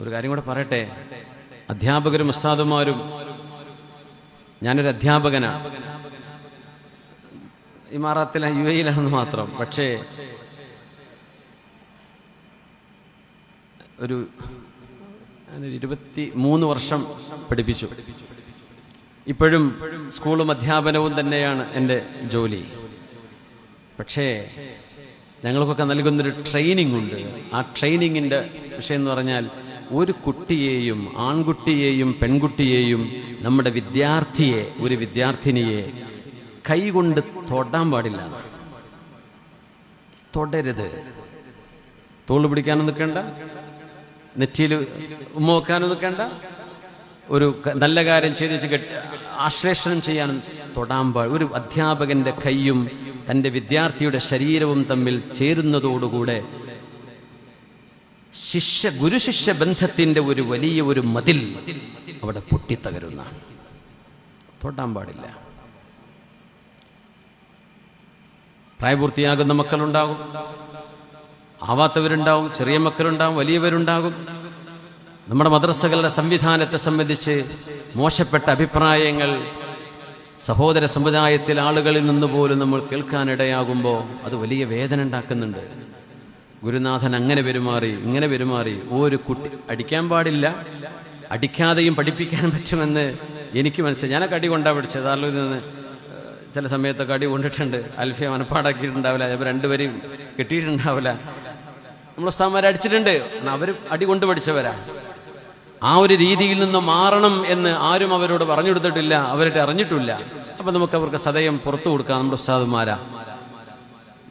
ഒരു കാര്യം കൂടെ പറയട്ടെ? അധ്യാപകരും ഉസ്താദുമാരും ഞാനൊരു അധ്യാപകനാണ് ഇമാറാത്തിൽ യു എയിലാണെന്ന് മാത്രം. പക്ഷേ ഒരു ഇരുപത്തി മൂന്ന് വർഷം പഠിപ്പിച്ചു. ഇപ്പോഴും സ്കൂളും അധ്യാപനവും തന്നെയാണ് എന്റെ ജോലി. പക്ഷേ ഞങ്ങൾക്കൊക്കെ നൽകുന്നൊരു ട്രെയിനിങ് ഉണ്ട് ആ ട്രെയിനിങ്ങിന്റെ വിഷയം എന്ന് പറഞ്ഞാൽ ഒരു കുട്ടിയെയും ആൺകുട്ടിയെയും പെൺകുട്ടിയെയും നമ്മുടെ വിദ്യാർത്ഥിയെ ഒരു വിദ്യാർത്ഥിനിയെ കൈകൊണ്ട് തൊടാൻ പാടില്ല. തൊടരുത്. തോൾ പിടിക്കാനും നിൽക്കണ്ട. നെറ്റിയിൽ ഉമ്മ വെക്കാനും നിൽക്കണ്ട. ഒരു നല്ല കാര്യം ചെയ്ത് വെച്ച് ആശ്ലേഷണം ചെയ്യാനും തൊടാൻ പാടില്ല. ഒരു അധ്യാപകന്റെ കൈയും തന്റെ വിദ്യാർത്ഥിയുടെ ശരീരവും തമ്മിൽ ചേരുന്നതോടുകൂടെ ശിഷ്യ ഗുരുശിഷ്യ ബന്ധത്തിന്റെ ഒരു വലിയ ഒരു മതിൽ അവിടെ പൊട്ടിത്തകരുന്ന തൊട്ടാൻ പാടില്ല. പ്രായപൂർത്തിയാകുന്ന മക്കളുണ്ടാകും. ആവാത്തവരുണ്ടാവും ചെറിയ മക്കളുണ്ടാവും വലിയവരുണ്ടാകും. നമ്മുടെ മദ്രസകളുടെ സംവിധാനത്തെ സംബന്ധിച്ച് മോശപ്പെട്ട അഭിപ്രായങ്ങൾ സഹോദര സമുദായത്തിൽ ആളുകളിൽ നിന്ന് പോലും നമ്മൾ കേൾക്കാനിടയാകുമ്പോൾ അത് വലിയ വേദന ഉണ്ടാക്കുന്നുണ്ട്. ഗുരുനാഥൻ അങ്ങനെ പെരുമാറി ഇങ്ങനെ പെരുമാറി. ഒരു കുട്ടി അടിക്കാൻ പാടില്ല. അടിക്കാതെയും പഠിപ്പിക്കാൻ പറ്റുമെന്ന് എനിക്ക് മനസ്സിലായി. ഞാനൊക്കെ അടി കൊണ്ടാ പഠിച്ചത് ദാറുൽ നിന്ന് ചില സമയത്തൊക്കെ അടി കൊണ്ടിട്ടുണ്ട്. അൽഫിയ മനപ്പാടാക്കിയിട്ടുണ്ടാവില്ല ചിലപ്പോൾ രണ്ടുപേരും കിട്ടിയിട്ടുണ്ടാവില്ല. നമ്മൾ ഉസ്താന്മാരെ അടിച്ചിട്ടുണ്ട്. അവർ അടി കൊണ്ട് പഠിച്ചവരാ. ആ ഒരു രീതിയിൽ നിന്ന് മാറണം എന്ന് ആരും അവരോട് പറഞ്ഞു കൊടുത്തിട്ടില്ല അവരുടെ അറിഞ്ഞിട്ടില്ല. അപ്പൊ നമുക്ക് അവർക്ക് സദയം പുറത്തു കൊടുക്കാം നമ്മുടെ ഉസ്താദുമാരാ.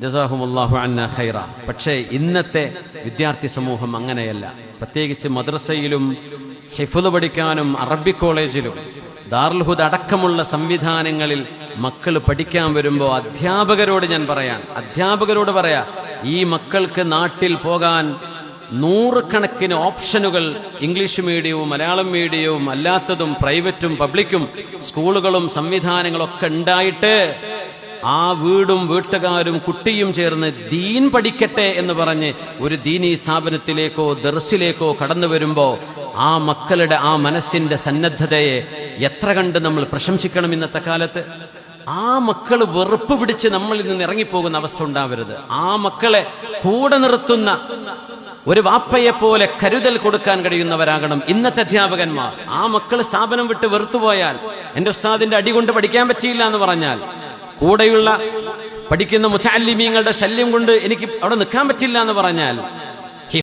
ജസാഹുമുല്ലാഹു അന്ന ഖൈറ. പക്ഷേ ഇന്നത്തെ വിദ്യാർത്ഥി സമൂഹം അങ്ങനെയല്ല. പ്രത്യേകിച്ച് മദ്രസയിലും ഹിഫുദ് പഠിക്കാനും അറബി കോളേജിലും ദാർൽഹുദ് അടക്കമുള്ള സംവിധാനങ്ങളിൽ മക്കൾ പഠിക്കാൻ വരുമ്പോൾ അധ്യാപകരോട് ഞാൻ പറയാൻ അധ്യാപകരോട് പറയാ ഈ മക്കൾക്ക് നാട്ടിൽ പോകാൻ നൂറുകണക്കിന് ഓപ്ഷനുകൾ ഇംഗ്ലീഷ് മീഡിയവും മലയാളം മീഡിയവും അല്ലാത്തതും പ്രൈവറ്റും പബ്ലിക്കും സ്കൂളുകളും സംവിധാനങ്ങളൊക്കെ ഉണ്ടായിട്ട് ആ വീടും വീട്ടുകാരും കുട്ടിയും ചേർന്ന് ദീൻ പഠിക്കട്ടെ എന്ന് പറഞ്ഞ് ഒരു ദീനീ സ്ഥാപനത്തിലേക്കോ ദർസിലേക്കോ കടന്നു വരുമ്പോ ആ മക്കളുടെ ആ മനസ്സിന്റെ സന്നദ്ധതയെ എത്ര കണ്ട് നമ്മൾ പ്രശംസിക്കണം ഇന്നത്തെ കാലത്ത്? ആ മക്കൾ വെറുപ്പ് പിടിച്ച് നമ്മളിൽ നിന്ന് ഇറങ്ങിപ്പോകുന്ന അവസ്ഥ ഉണ്ടാവരുത്. ആ മക്കളെ കൂടെ നിർത്തുന്ന ഒരു വാപ്പയെ പോലെ കരുതൽ കൊടുക്കാൻ കഴിയുന്നവരാകണം ഇന്നത്തെ അധ്യാപകന്മാർ. ആ മക്കൾ സ്ഥാപനം വിട്ട് വെറുത്തുപോയാൽ എന്റെ ഉസ്താദിന്റെ അടി കൊണ്ട് പഠിക്കാൻ പറ്റിയില്ല എന്ന് പറഞ്ഞാൽ കൂടെയുള്ള പഠിക്കുന്ന മുച്ചാലിമീങ്ങളുടെ ശല്യം കൊണ്ട് എനിക്ക് അവിടെ നിൽക്കാൻ പറ്റില്ല എന്ന് പറഞ്ഞാൽ